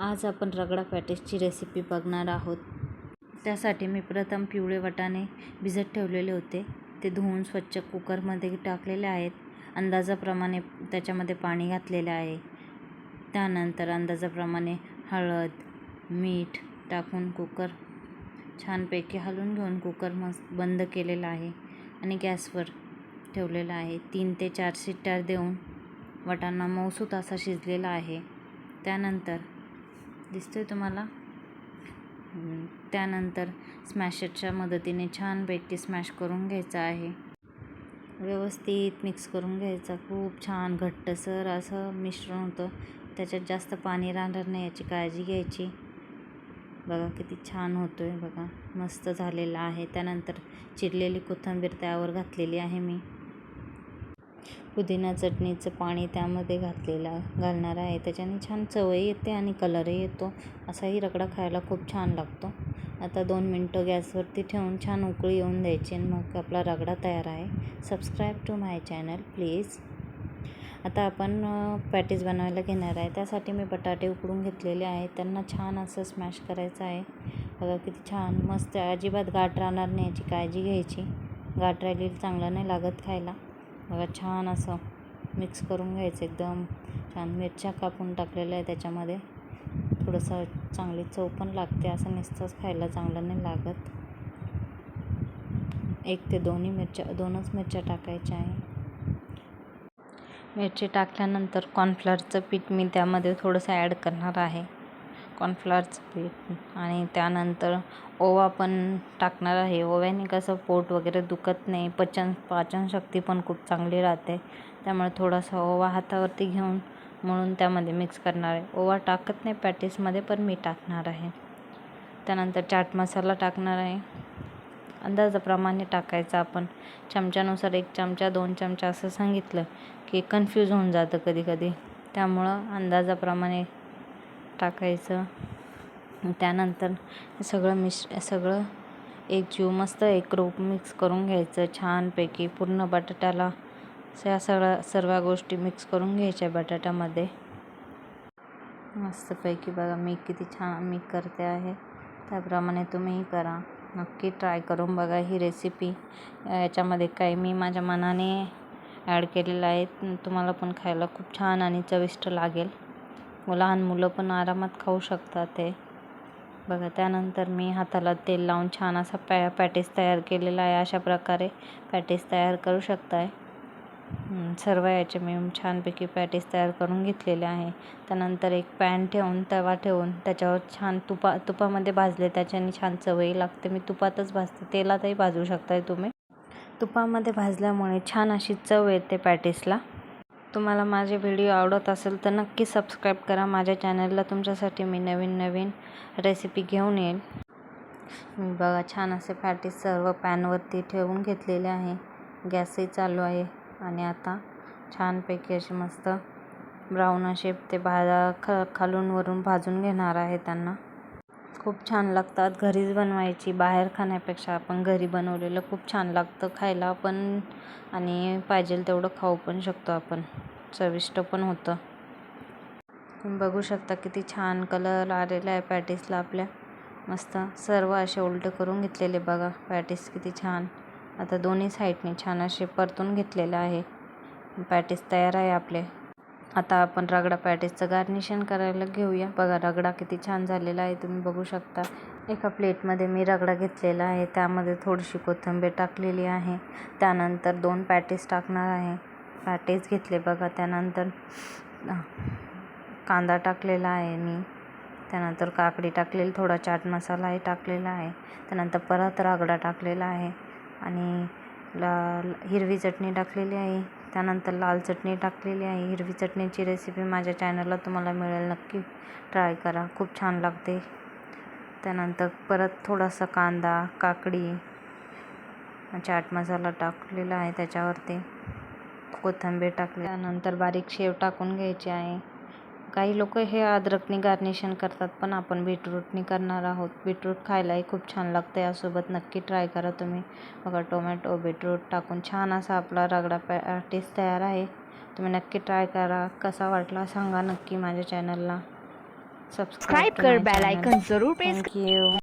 आज आपण रगडा पॅटीसची रेसिपी बघणार आहोत. त्यासाठी मी प्रथम पिवळे वाटाणे भिजत ठेवलेले होते. ते धुवून स्वच्छ कुकरमध्ये टाकलेले आहेत. अंदाजाप्रमाणे त्याच्यामध्ये पाणी घातलेले आहे. त्यानंतर अंदाजाप्रमाणे हळद मीठ टाकून कुकर छानपैकी हलवून घेऊन कुकर मस्त बंद केलेला आहे आणि गॅसवर ठेवलेला आहे. तीन ते चार शिट्ट्या देऊन वाटाणा मऊसूत असा शिजलेला आहे. त्यानंतर दिसतोय तुम्हाला. त्यानंतर स्मॅशरच्या मदतीने छानपैकी स्मॅश करून घ्यायचा आहे. व्यवस्थित मिक्स करून घ्यायचा. खूप छान घट्टसर असं मिश्रण होतं. त्याच्यात जास्त पाणी राहणार नाही याची काळजी घ्यायची. बघा किती छान होतो आहे बघा. मस्त झालेला आहे. त्यानंतर चिरलेली कोथिंबीर त्यावर घातलेली आहे मी. पुदिना चटणीचं पाणी त्यामध्ये घातलेला घालणार आहे. त्याच्याने छान चवही येते आणि कलरही येतो. असाही रगडा खायला खूप छान लागतो. आता दोन मिनटं गॅसवरती ठेवून छान उकळी येऊन द्यायची आणि मग आपला रगडा तयार आहे. Subscribe to my channel please आता आपण पॅटीज बनवायला घेणार आहे. त्यासाठी मी बटाटे उकडून घेतलेले आहे त्यांना छान असं स्मॅश करायचं आहे. बघा किती छान मस्त अजिबात गाठ राहणार नाही याची काळजी घ्यायची. गाठ राहिली चांगलं नाही लागत खायला. बघा छान असं मिक्स करून घ्यायचं एकदम. छान मिरच्या कापून टाकलेल्या आहे त्याच्यामध्ये. थोडंसं चांगली चव पण लागते असं नुसतंच खायला चांगलं नाही लागत. एक ते दोन्ही मिरच्या दोनच मिरच्या टाकायच्या आहे. मिरची टाकल्यानंतर कॉर्नफ्लॉरचं पीठ मी त्यामध्ये थोडंसं ॲड करणार आहे. कॉर्नफ्लॉरचं पीठ आणि त्यानंतर ओवा पण टाकणार आहे. ओव्याने कसं पोट वगैरे दुखत नाही पचन पाचनशक्ती पण खूप चांगली राहते. त्यामुळे थोडासा ओवा हातावरती घेऊन म्हणून त्यामध्ये मिक्स करणार आहे. ओवा टाकत नाही पॅटीसमध्ये पण मी टाकणार आहे. त्यानंतर चाट मसाला टाकणार आहे. अंदाजाप्रमाणे टाकायचा आपण. चमच्यानुसार एक चमचा दोन चमचा असं सांगितलं की कन्फ्यूज होऊन जातं कधी कधी. त्यामुळं अंदाजाप्रमाणे टाकायचं. त्यानंतर सगळं मिश सगळं एक जीव मस्त एक रोप मिक्स करून घ्यायचं. छानपैकी पूर्ण बटाट्याला या सगळ्या सर्व गोष्टी मिक्स करून घ्यायच्या बटाट्यामध्ये. मस्तपैकी बघा मी किती छान मी करते आहे. त्याप्रमाणे तुम्हीही करा. नक्की ट्राय करून बघा ही रेसिपी. याच्यामध्ये काही मी माझ्या मनाने ॲड केलेलं आहे. तुम्हाला पण खायला खूप छान आणि चविष्ट लागेल. लहान मुलं पण आरामात खाऊ शकतात ते. बघा त्यानंतर मी हाताला तेल लावून छान असा पॅ पॅटीस तयार केलेला आहे. अशा प्रकारे पॅटीस तयार करू शकताय. सर्व याचे मी छानपैकी पॅटीस तयार करून घेतलेले आहे. त्यानंतर एक पॅन ठेवून तवा ठेवून त्याच्यावर छान तुपा तुपामध्ये भाजले त्याच्याने छान चवही लागते. मी तुपातच भाजते. तेलातही भाजू शकताय तुम्ही. तुपामध्ये भाजल्यामुळे छान अशी चव येते पॅटीसला. तुम्हाला माझे व्हिडिओ आवडत असेल तर नक्की सबस्क्राईब करा. माझ्या चॅनलला तुमच्यासाठी मी नवीन नवीन रेसिपी घेऊन येईल. मी बघा छान असे पॅटीस सर्व पॅनवरती ठेवून घेतलेले आहे. गॅसही चालू आहे. आणि आता छानपैकी असे मस्त ब्राऊन असे ते भाजा ख खालून वरून भाजून घेणार आहे त्यांना. खूप छान लागतात. घरीच बनवायची बाहेर खाण्यापेक्षा आपण घरी बनवलेलं खूप छान लागतं खायला पण. आणि पाहिजे तेवढं खाऊ पण शकतो आपण. चविष्ट पण होतं. तुम्ही बघू शकता किती छान कलर आलेला आहे पॅटिसला आपल्या. मस्त सर्व असे उलटे करून घेतलेले बघा पॅटीस किती छान. आता दोन्ही साईडने छान असे परतून घेतलेलं आहे. पॅटीस तयार आहे आपले. आता आपण रगडा पॅटीसचं गार्निशन करायला घेऊया. बघा रगडा किती छान झालेला आहे तुम्ही बघू शकता. एका प्लेटमध्ये मी रगडा घेतलेला आहे त्यामध्ये थोडीशी कोथिंबीर टाकलेली आहे. त्यानंतर दोन पॅटीस टाकणार आहे. पॅटीस घेतले बघा त्यानंतर कांदा टाकलेला आहे मी. त्यानंतर काकडी टाकलेली थोडा चाट मसालाही टाकलेला आहे. त्यानंतर परत रगडा टाकलेला आहे. आणि ला हिरवी चटणी टाकलेली आहे. त्यानंतर लाल चटणी टाकलेली आहे. हिरवी चटणीची रेसिपी माझ्या चॅनलला तुम्हाला मिळेल नक्की. ट्राय करा. खूप छान लागते. त्यानंतर परत थोडासा कांदा काकडी चाट मसाला टाकलेला आहे त्याच्यावरती. कोथिंबीर टाकली. त्यानंतर बारीक शेव टाकून घ्यायची आहे. काही लोक हे अद्रकनी गार्निशन करतात पण आपण बीटरूटनी करणार आहोत. बीटरूट खायलाही खूप छान लागतं यासोबत नक्की ट्राय करा तुम्ही. बघा टोमॅटो बीटरूट टाकून छान असा आपला रगडा पॅटीस तयार आहे. तुम्ही नक्की ट्राय करा. कसा वाटला सांगा नक्की माझ्या चॅनलला सबस्क्राइब कर बेल आइकन जरूर प्रेस थँक्यू